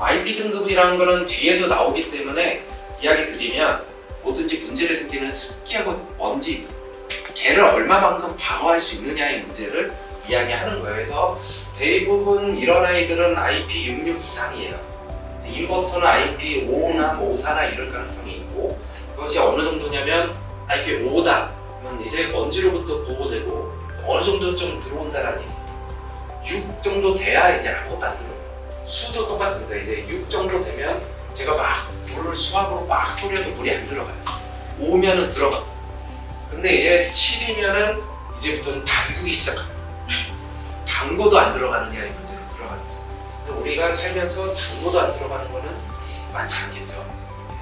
IP 등급이라는 거는 뒤에도 나오기 때문에 이야기 드리면 뭐든지 문제를 생기는 습기하고 먼지 걔를 얼마만큼 방어할 수 있느냐의 문제를 이야기하는 거예요. 그래서 대부분 이런 아이들은 IP66 이상이에요. 인버터는 IP55나 54나 이럴 가능성이 있고 그것이 어느 정도냐면 IP5다 그러면 이제 먼지로부터 보호되고 어느 정도 좀 들어온다라는 얘기 6 정도 돼야 이제 아무것도 안 들어요 수도 똑같습니다. 이제 6 정도 되면 제가 막 물을 수압으로 막 뿌려도 물이 안 들어가요. 5면은 들어가. 근데 이제 7이면은 이제부터는 담그기 시작합니다. 담궈도 안 들어가느냐의 문제로 들어가는 거예요 우리가 살면서 담궈도 안 들어가는 거는 많지 않겠죠.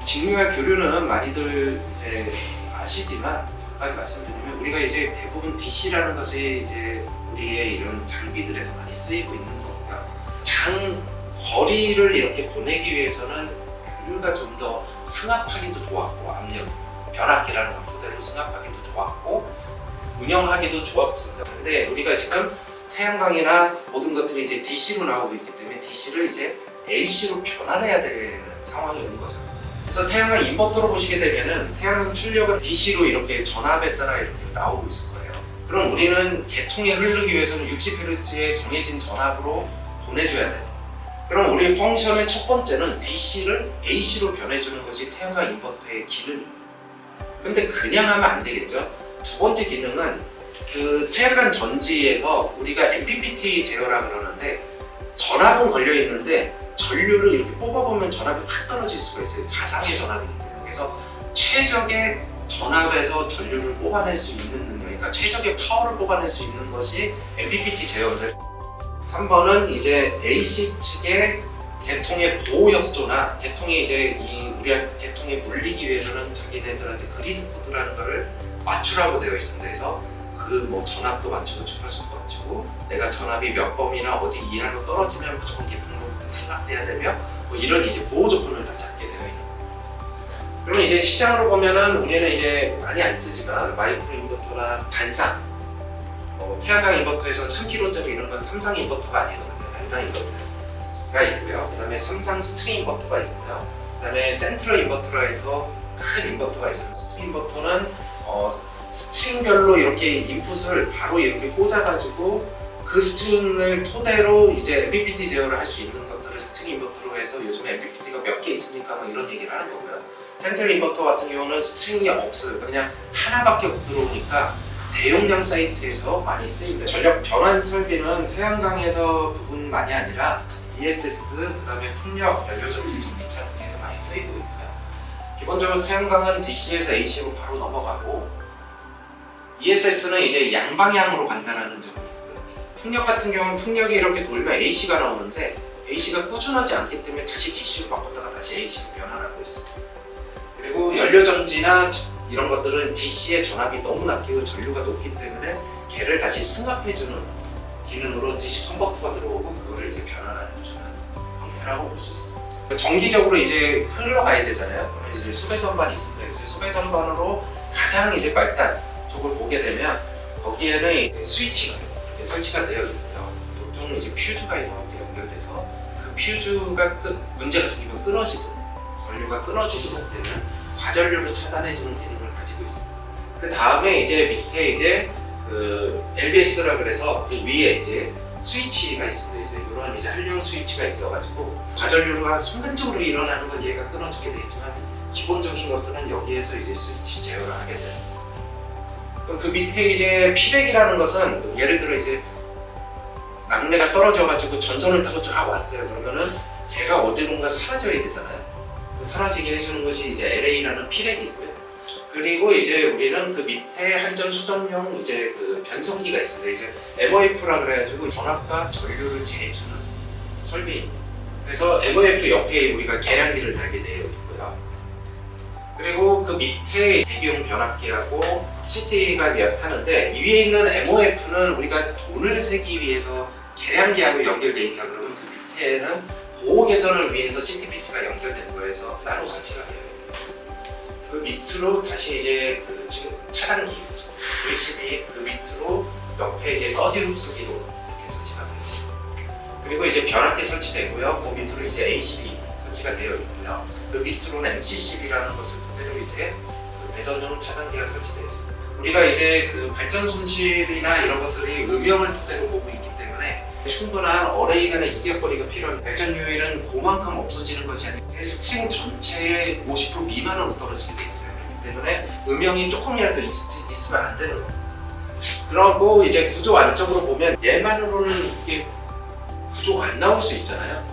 직무와 교류는 많이들 이제 아시지만 잠깐 말씀드리면 우리가 이제 대부분 DC라는 것이 이제 우리의 이런 장비들에서 많이 쓰이고 있는 거고요. 장 거리를 이렇게 보내기 위해서는 교류가 좀 더 승합하기도 좋았고 압력 변압기라는 것 그대로 승합하기도 좋았고 운영하기도 좋았습니다. 근데 우리가 지금 태양광이나 모든 것들이 이제 DC로 나오고 있기 때문에 DC를 이제 AC로 변환해야 되는 상황이 오는 거죠. 그래서 태양광 인버터로 보시게 되면은 태양광 출력은 DC로 이렇게 전압에 따라 이렇게 나오고 있을 거예요. 그럼 우리는 개통이 흐르기 위해서는 60Hz의 정해진 전압으로 보내줘야 돼요. 그럼 우리 펑션의 첫 번째는 DC를 AC로 변해주는 것이 태양광 인버터의 기능이에요. 근데 그냥 하면 안 되겠죠. 두 번째 기능은 그 태양광 전지에서 우리가 MPPT 제어라 그러는데 전압은 걸려 있는데 전류를 이렇게 뽑아보면 전압이 확 떨어질 수가 있어요. 가상의 전압이기 때문에. 그래서 최적의 전압에서 전류를 뽑아낼 수 있는 능력, 그러니까 최적의 파워를 뽑아낼 수 있는 것이 MPPT 제어인데 3번은 이제 AC 측의 개통의 보호 협조나 개통이 이제 이 우리가 개통에 물리기 위해서는 자기네들한테 그리드 코드라는 거를 맞추라고 되어 있습니다. 그래서 그 뭐 전압도 맞추고 주파수도 맞추고 내가 전압이 몇 범위나 어디 이하로 떨어지면 무조건 개통로부터 탈락돼야 되며 뭐 이런 이제 보호 조건을 다 잡게 되어 있는 거예요. 그러면 이제 시장으로 보면은 우리는 이제 많이 안 쓰지만 마이크로 인버터나 단상 어, 태양광 인버터에서는 3kW 이런 건 삼성 인버터가 아니거든요. 단상 인버터가 있고요. 그 다음에 삼성 스트림 인버터가 있고요. 그 다음에 센트럴 인버터라 해서 큰 인버터가 있어요. 스트림 인버터는 어, 스트링별로 이렇게 인풋을 바로 이렇게 꽂아가지고 그 스트링을 토대로 이제 MPPT 제어를 할 수 있는 것들을 스트링 인버터로 해서 요즘에 MPPT가 몇 개 있으니까 뭐 이런 얘기를 하는 거고요. 센트럴 인버터 같은 경우는 스트링이 없어요. 그냥 하나밖에 못 들어오니까 대용량 사이트에서 많이 쓰입니다. 전력 변환 설비는 태양광에서 부분만이 아니라 ESS, 그 다음에 풍력, 연료전지 전기차 등에서 많이 쓰이고 있고요. 기본적으로 태양광은 DC에서 AC로 바로 넘어가고 ESS는 이제 양방향으로 간다는 점이 있고요. 풍력 같은 경우는 풍력이 이렇게 돌면 AC가 나오는데 AC가 꾸준하지 않기 때문에 다시 DC로 바꿨다가 다시 AC로 변환하고 있습니다. 그리고 연료전지나 이런 것들은 DC의 전압이 너무 낮고 전류가 높기 때문에 걔를 다시 승합해주는 기능으로 DC 컨버터가 들어오고 그거를 이제 변환하는 주는 형태라고 볼 수 있습니다. 정기적으로 이제 흘러가야 되잖아요. 그러면 이제 수배 선반이 있습니다. 그래서 수배 선반으로 가장 이제 말단 쪽을 보게 되면 거기에는 이제 스위치가 이렇게 설치가 되어 있고요. 보통 이제 퓨즈가 이렇게 연결돼서 그 퓨즈가 끝, 문제가 생기면 끊어지도록 전류가 끊어지도록 되는 과전류를 차단해주는 기능을 가지고 있습니다. 그 다음에 이제 밑에 이제 그 LBS라 그래서 그 위에 이제 스위치가 있습니다. 이제 이런 이제 한량 스위치가 있어가지고 과전류가 순간적으로 일어나는 건 얘가 끊어주게 돼 있지만 기본적인 것들은 여기에서 이제 스위치 제어를 하게 되어 있습니다. 그럼 그 밑에 이제 피렉이라는 것은 예를 들어 이제 낙뢰가 떨어져가지고 전선을 타고 쫙 왔어요. 그러면은 걔가 어디론가 사라져야 되잖아요. 그 사라지게 해주는 것이 이제 LA라는 피렉이고요. 그리고 이제 우리는 그 밑에 한전 수전용 이제 그 변성기가 있습니다. 이제 MOF라 그래가지고 전압과 전류를 재주는 설비입니다. 그래서 MOF 옆에 우리가 계량기를 달게 되어 있고요. 그리고 그 밑에 배기용 변압기하고 CT가 하는데 위에 있는 MOF는 우리가 돈을 세기 위해서 계량기하고 연결돼 있다 그러면 그 밑에는 보호 개선을 위해서 CTPT가 연결된 거에서 나노 설치가 되어 있고요. 그 밑으로 다시 이제 그 지금 차단기 VCB 그 밑으로 옆에 이제 서지 흡수기로 이렇게 설치가 있습니다. 그리고 이제 변압기 설치되고요. 그 밑으로 이제 ACD 설치가 되어 있고요. 그 밑으로는 MCCB라는 것을 그대로 이제 그 배선용 차단기가 설치되어 있습니다. 우리가 이제 그 발전 손실이나 이런 것들이 음영을 토대로 보고 충분한 어레이 간의 이격거리가 필요한 발전 효율은 그만큼 없어지는 것이 아니고 스트링 전체의 50% 미만으로 떨어지게 돼 있어요. 그렇기 때문에 음영이 조금이라도 있, 있으면 안 되는 겁니다. 그러고 이제 구조 안쪽으로 보면 얘만으로는 이게 구조가 안 나올 수 있잖아요.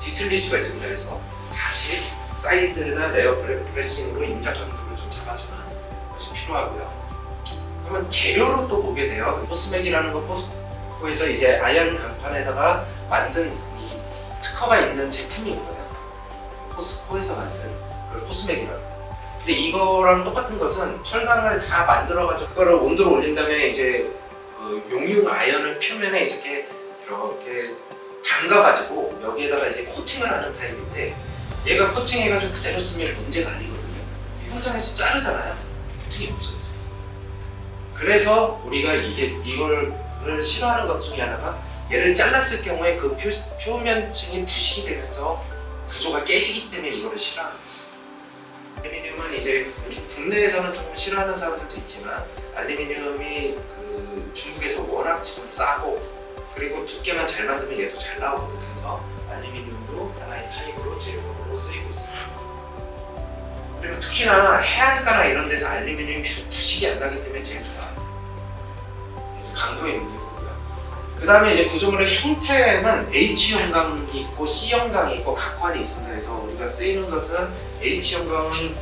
뒤틀릴 수가 있습니다. 그래서 다시 사이드나 레어 프레싱으로 인자 강도를 좀 잡아주는 것이 필요하고요. 그러면 재료로 또 보게 돼요. 포스맥이라는 거 포스 코에서 이제 아연 강판에다가 만든 이 특허가 있는 제품인 거예요. 포스코에서 만든 그 포스맥이라는 거. 근데 이거랑 똑같은 것은 철강을 다 만들어가지고 그거를 온도를 올린 다음에 이제 그 용융 아연을 표면에 이렇게 이렇게 담가가지고 여기에다가 이제 코팅을 하는 타입인데 얘가 코팅해가지고 그대로 쓰면 문제가 아니거든요. 현장에서 자르잖아요. 코팅이 없어졌어요. 그래서 우리가 이게 이걸 싫어하는 것 중에 하나가 얘를 잘랐을 경우에 그 표, 표면층이 부식이 되면서 구조가 깨지기 때문에 이거를 싫어하는 거예요. 알루미늄은 이제 국내에서는 조금 싫어하는 사람들도 있지만 알루미늄이 그 중국에서 워낙 지금 싸고 그리고 두께만 잘 만들면 얘도 잘 나오거든 그래서 알루미늄도 하나의 타입으로 재료로 쓰이고 있습니다. 그리고 특히나 해안가나 이런 데서 알루미늄이 부- 부식이 안 나기 때문에 제일 좋아요. 강도의 문제고요. 그 다음에 이제 구조물의 형태는 H 형광이 있고 C 형광이 있고 각관이 있습니다. 그래서 우리가 쓰이는 것은 H 형광은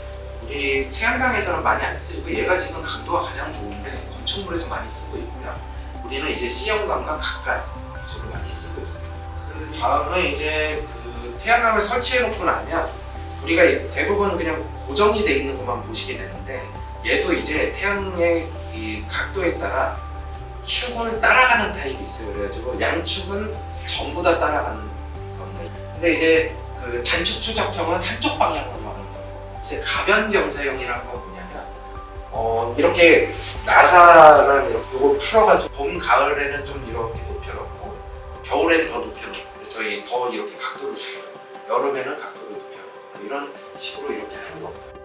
우리 태양광에서는 많이 안 쓰고 얘가 지금 강도가 가장 좋은데 건축물에서 많이 쓰고 있고요. 우리는 이제 C 형광과 각관 위주로 많이 쓰고 있습니다. 그 다음에 이제 그 태양광을 설치해 놓고 나면 우리가 대부분 그냥 고정이 돼 있는 것만 보시게 되는데 얘도 이제 태양의 이 각도에 따라 축을 따라가는 타입이 있어요. 그래가지고 양축은 전부 다 따라가는 건데 근데 이제 그 단축 추적형은 한쪽 방향으로 하는 거예요. 이제 가변 경사형이라는 건 뭐냐면 어 이렇게 나사랑 이거 풀어가지고 봄 가을에는 좀 이렇게 높여놓고 겨울에는 더 높여놓고 저희 더 이렇게 각도를 줄여요. 여름에는 각도를 높여놓고 이런 식으로 이렇게 하는 겁니다.